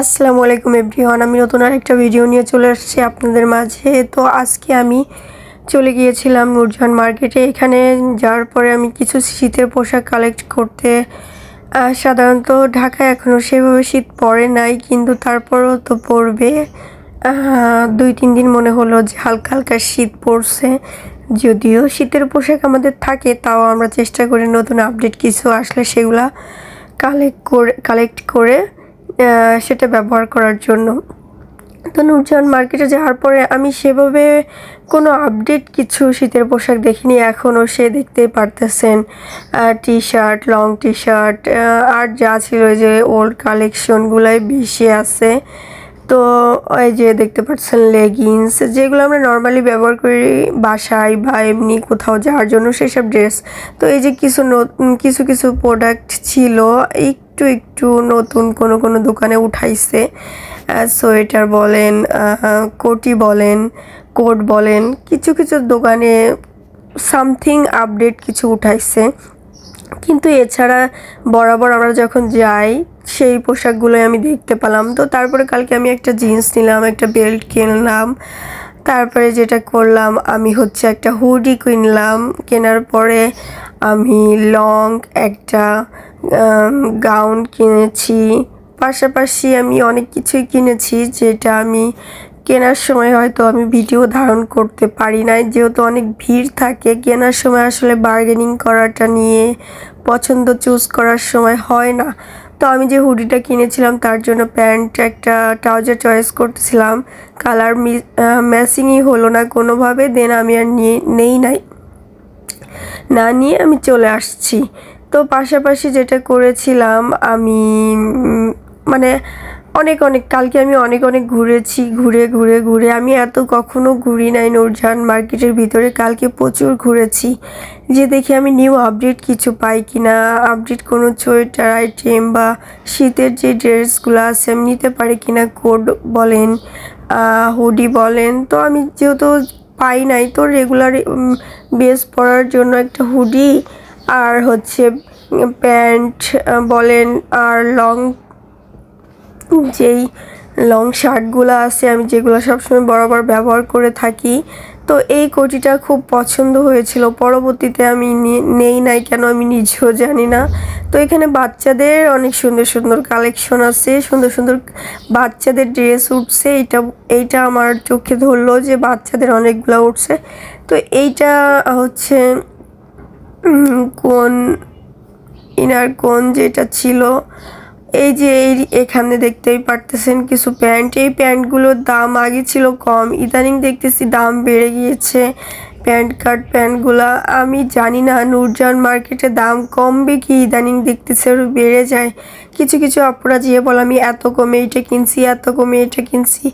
আসসালামু আলাইকুম এভরিওয়ান, আমি নতুন আরেকটা ভিডিও নিয়ে চলে আসছি আপনাদের মাঝে। তো আজকে আমি চলে গিয়েছিলাম নূরজাহান মার্কেটে এখানে যাওয়ার পরে আমি কিছু শীতের পোশাক কালেক্ট করতে সাধারণত ঢাকায় এখনও সেভাবে শীত পড়ে নাই, কিন্তু তারপরও তো পড়বে। দুই, তিন দিন মনে হলো যে হালকা হালকা শীত পড়ছে। যদিও শীতের পোশাক আমাদের থাকে, তাও আমরা চেষ্টা করি নতুন আপডেট কিছু আসলে সেগুলা কালেক্ট করে কালেক্ট করে সেটা ব্যবহার করার জন্য। তো নূরজাহান মার্কেটে যাওয়ার পরে আমি সেভাবে কোনো আপডেট কিছু শীতের পোশাক দেখিনি, এখনও সে দেখতেই পারতেছেন। T shirt long T shirt আর যা ছিল যে ওল্ড কালেকশনগুলাই বেশি আছে। তো ওই যে দেখতে পাচ্ছেন লেগিংস যেগুলো আমরা নর্মালি ব্যবহার করি বাসায় বা এমনি কোথাও যাওয়ার জন্য, সেসব ড্রেস তো এই যে কিছু কিছু কিছু প্রোডাক্ট ছিল একটু একটু নতুন কোনো কোনো দোকানে উঠাইছে। সোয়েটার বলেন কোটি বলেন, কোট বলেন, কিছু কিছু দোকানে সামথিং আপডেট কিছু উঠাইছে। কিন্তু এছাড়া বরাবর আমরা যখন যাই, সেই পোশাকগুলোই আমি দেখতে পেলাম। তো তারপরে কালকে আমি একটা জিন্স নিলাম, একটা বেল্ট কিনলাম। তারপরে যেটা করলাম, আমি হচ্ছে একটা হুডি কিনলাম। কেনার পরে আমি লং একটা গাউন কিনেছি। পাশাপাশি আমি অনেক কিছুই কিনেছি যেটা আমি কেনার সময় হয়তো আমি ভিডিও ধারণ করতে পারি নাই। যেহেতু অনেক ভিড় থাকে, কেনার সময় আসলে বার্গেনিং করাটা নিয়ে পছন্দ চুজ করার সময় হয় না। তো আমি যে হুডিটা কিনেছিলাম, তার জন্য প্যান্ট একটা ট্রাউজার চয়েস করতেছিলাম। কালার ম্যাচিংই হলো না কোনোভাবে দেন আমি আর নিয়ে, নেই নাই। না নিয়ে আমি চলে আসছি। তো পাশাপাশি যেটা করেছিলাম, আমি মানে অনেক অনেক, কালকে আমি অনেক অনেক ঘুরেছি, ঘুরে ঘুরে ঘুরে। আমি এত কখনো ঘুরি নাই নূরজাহান মার্কেটের ভিতরে, কালকে প্রচুর ঘুরেছি। যে দেখি আমি নিউ আপডেট কিছু পাই কিনা আপডেট কোনো সোয়েটার আইটেম বা শীতের যে ড্রেসগুলো আছে, আমি নিতে পারি কি না কোড বলেন হুডি বলেন। তো আমি যেহেতু পাই নাই, তো রেগুলার বেস পরার জন্য একটা হুডি আর হচ্ছে প্যান্ট বলেন আর লং, যেই লং শার্টগুলো আছে, আমি যেগুলো সবসময় বরাবর ব্যবহার করে থাকি তো এই কোটিটা খুব পছন্দ হয়েছিল। পরবর্তীতে আমি নেই নাই কেন আমি নিজেও জানি না। তো এখানে বাচ্চাদের অনেক সুন্দর সুন্দর কালেকশন আছে, সুন্দর সুন্দর বাচ্চাদের ড্রেস উঠছে। এইটা এইটা আমার চোখে ধরলো যে বাচ্চাদের অনেকগুলো উঠছে। তো এইটা হচ্ছে কোন, ইনার কোন যেটা ছিল? এই যে এই এখানে দেখতেই পারতেছেন কিছু প্যান্ট। এই প্যান্টগুলোর দাম আগে ছিল কম, ইদানিং দেখতেছি দাম বেড়ে গিয়েছে। প্যান্ট কাট প্যান্টগুলো, আমি জানি না নূরজাহান মার্কেটে দাম কমবে কি ইদানিং দেখতেছি বেড়ে যায়। কিছু কিছু অপরা যেয়ে বলে আমি এত কমে এটা কিনছি, এত কমে এটা কিনছি।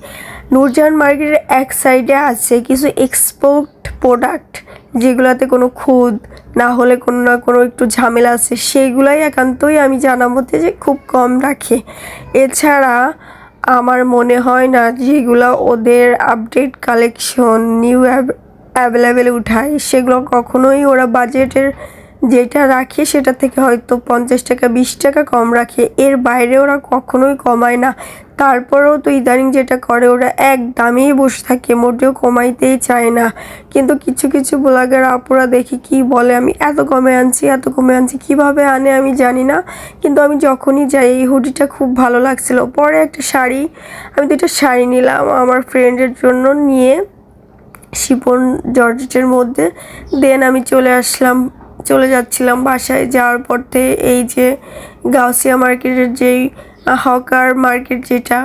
নূরজাহান মার্কেটের এক সাইডে আছে কিছু এক্সপোর্ট প্রোডাক্ট যেগুলোতে কোনো খুদ, না হলে কোনো না কোনো একটু ঝামেলা আছে সেইগুলাই একান্তই আমি জানা মতে যে খুব কম রাখে। এছাড়া আমার মনে হয় না যেগুলো ওদের আপডেট কালেকশন, নিউ অ্যাভেলেবেল উঠায়, সেগুলো কখনোই ওরা বাজেটের যেটা রাখে সেটা থেকে হয়তো পঞ্চাশ টাকা, বিশ টাকা কম রাখে। এর বাইরে ওরা কখনোই কমায় না। তারপরেও তো ইদানিং যেটা করে, ওরা এক দামেই বসে থাকে, মোটেও কমাইতেই চায় না। কিন্তু কিছু কিছু ব্লগার আপুরা দেখি কি বলে, আমি এত কমে আনছি, এত কমে আনছি, কীভাবে আনে আমি জানি না। কিন্তু আমি যখনই যাই, এই হুডিটা খুব ভালো লাগছিল। পরে একটা শাড়ি, আমি দুটো শাড়ি নিলাম আমার ফ্রেন্ডের জন্য নিয়ে শিপন জর্জেটের মধ্যে। দেন আমি চলে আসলাম চলে যাচ্ছিলাম বাসায়। যাওয়ার পথে এই যে গাউসিয়া মার্কেটের যেই হকার মার্কেট যেটা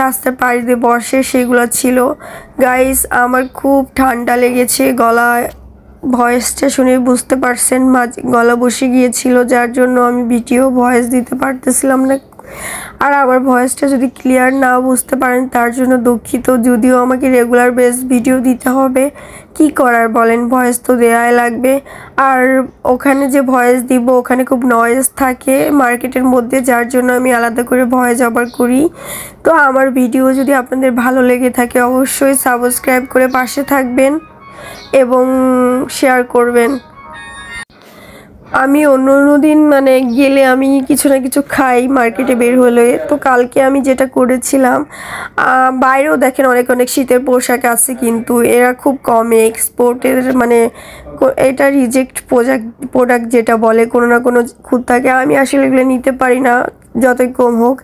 রাস্তার পাশ দিয়ে বসে সেগুলো ছিল। গাইস আমার খুব ঠান্ডা লেগেছে গলায়। ভয়েসটা শুনে বুঝতে পারছেন মাঝে, গলা বসে গিয়েছিল, যার জন্য আমি ভিডিও ভয়েস দিতে পারতেছিলাম না। আর আমার ভয়েসটা যদি ক্লিয়ার না বুঝতে পারেন, তার জন্য দুঃখিত। যদিও আমাকে রেগুলার বেস ভিডিও দিতে হবে, কি করার বলেন? ভয়েস তো দেওয়াই লাগবে। আর ওখানে যে ভয়েস দিব, ওখানে খুব নয়েজ থাকে মার্কেটের মধ্যে, যার জন্য আমি আলাদা করে ভয়েস আবার করি। তো আমার ভিডিও যদি আপনাদের ভালো লেগে থাকে, অবশ্যই সাবস্ক্রাইব করে পাশে থাকবেন এবং শেয়ার করবেন। আমি অন্য অন্য দিন মানে গেলে আমি কিছু না কিছু খাই, মার্কেটে বের হলে। তো কালকে আমি যেটা করেছিলাম বাইরেও দেখেন অনেক অনেক শীতের পোশাক আছে কিন্তু এরা খুব কমে এক্সপোর্টের মানে এটা রিজেক্ট প্রোডাক্ট প্রোডাক্ট যেটা বলে, কোনো না কোনো খুঁত থাকে আমি আসলে এগুলো নিতে পারি না, যতই কম হোক।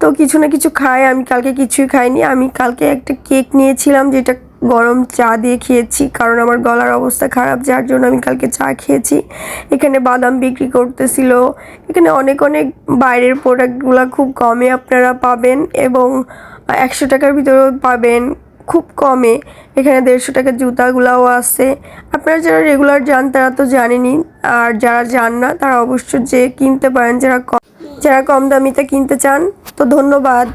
তো কিছু না কিছু খাই, আমি কালকে কিছুই খাইনি। আমি কালকে একটা কেক নিয়েছিলাম যেটা গরম চা দিয়ে খেয়েছি, কারণ আমার গলার অবস্থা খারাপ, যার জন্য আমি কালকে চা খেয়েছি। এখানে বাদাম বিক্রি করতেছিল। এখানে অনেক অনেক বাইরের প্রোডাক্টগুলো খুব কমে আপনারা পাবেন এবং একশো টাকার ভিতরেও পাবেন, খুব কমে। এখানে দেড়শো টাকার জুতাগুলাও আছে। আপনারা যারা রেগুলার যান, তারা তো জানেনই। আর যারা যান না, তারা অবশ্য যে কিনতে পারেন, যারা কম যারা কম দামিতে কিনতে চান, তো ধন্যবাদ।